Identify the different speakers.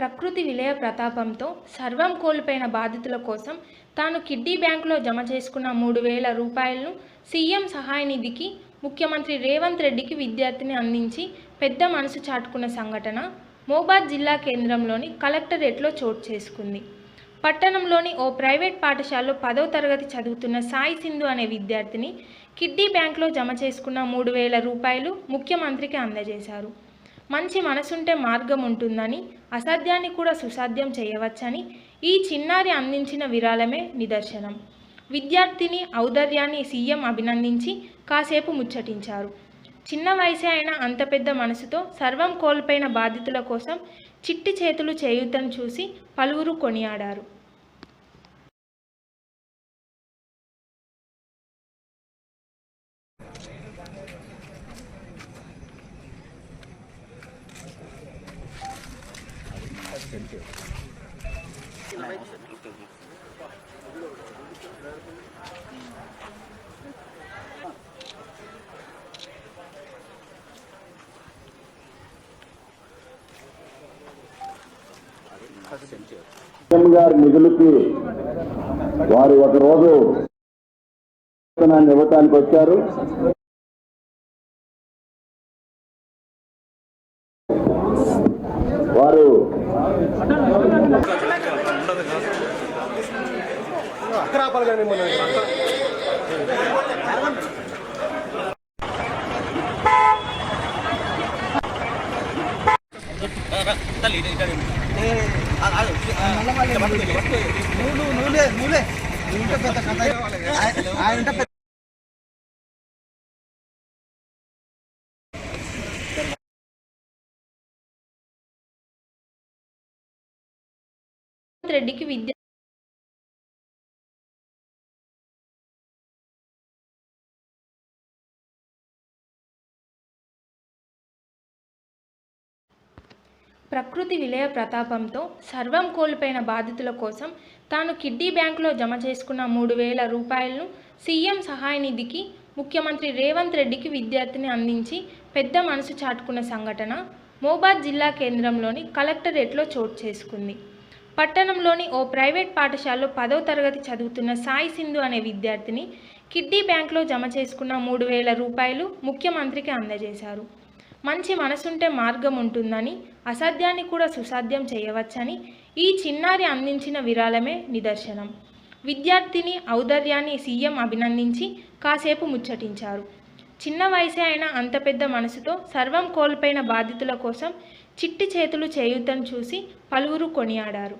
Speaker 1: ప్రకృతి విలయ ప్రతాపంతో సర్వం కోల్పోయిన బాధితుల కోసం తాను కిడ్డీ బ్యాంకులో జమ చేసుకున్న మూడు వేల రూపాయలను సీఎం సహాయ నిధికి ముఖ్యమంత్రి రేవంత్ రెడ్డికి విద్యార్థిని అందించి పెద్ద మనసు చాటుకున్న సంఘటన మోబాద్ జిల్లా కేంద్రంలోని కలెక్టరేట్లో చోటు చేసుకుంది. పట్టణంలోని ఓ ప్రైవేట్ పాఠశాలలో పదవ తరగతి చదువుతున్న సాయి సింధు అనే విద్యార్థిని కిడ్నీ బ్యాంక్లో జమ చేసుకున్న మూడు వేల రూపాయలు ముఖ్యమంత్రికి అందజేశారు. మంచి మనసుంటే మార్గం ఉంటుందని అసాధ్యాన్ని కూడా సుసాధ్యం చేయవచ్చని ఈ చిన్నారి అందించిన విరాళమే నిదర్శనం. విద్యార్థిని ఔదర్యాన్ని సీఎం అభినందించి కాసేపు ముచ్చటించారు. చిన్న వయసే అయినా అంత పెద్ద మనసుతో సర్వం కోల్పోయిన బాధితుల కోసం చిట్టి చేతులు చేయుతను చూసి పలువురు కొనియాడారు.
Speaker 2: సీఎం గారి నిధులకి వారు ఒక రోజు ఇవ్వటానికి వచ్చారు. వారు
Speaker 3: నువ్వు నువ్వులే నువ్వులే నువ్వుంటే పెద్ద కథ ఆయన
Speaker 1: రెడ్డికి విద్య ప్రకృతి విలయ ప్రతాపంతో సర్వం కోల్పోయిన బాధితుల కోసం తాను కిడ్నీ బ్యాంకులో జమ చేసుకున్న మూడు వేల రూపాయలను సీఎం సహాయ నిధికి ముఖ్యమంత్రి రేవంత్ రెడ్డికి విద్యార్థిని అందించి పెద్ద మనసు చాటుకున్న సంఘటన మోబాద్ జిల్లా కేంద్రంలోని కలెక్టరేట్లో చోటు చేసుకుంది. పట్టణంలోని ఓ ప్రైవేట్ పాఠశాలలో పదవ తరగతి చదువుతున్న సాయి సింధు అనే విద్యార్థిని కిడ్నీ బ్యాంక్లో జమ చేసుకున్న మూడు వేల రూపాయలు ముఖ్యమంత్రికి అందజేశారు. మంచి మనసుంటే మార్గం ఉంటుందని అసాధ్యాన్ని కూడా సుసాధ్యం చేయవచ్చని ఈ చిన్నారి అందించిన విరాళమే నిదర్శనం. విద్యార్థిని ఔదర్యాన్ని సీఎం అభినందించి కాసేపు ముచ్చటించారు. చిన్న వయసే అయినా అంత పెద్ద మనసుతో సర్వం కోల్పోయిన బాధితుల కోసం చిట్టి చేతులు చేయుతను చూసి పలువురు కొనియాడారు.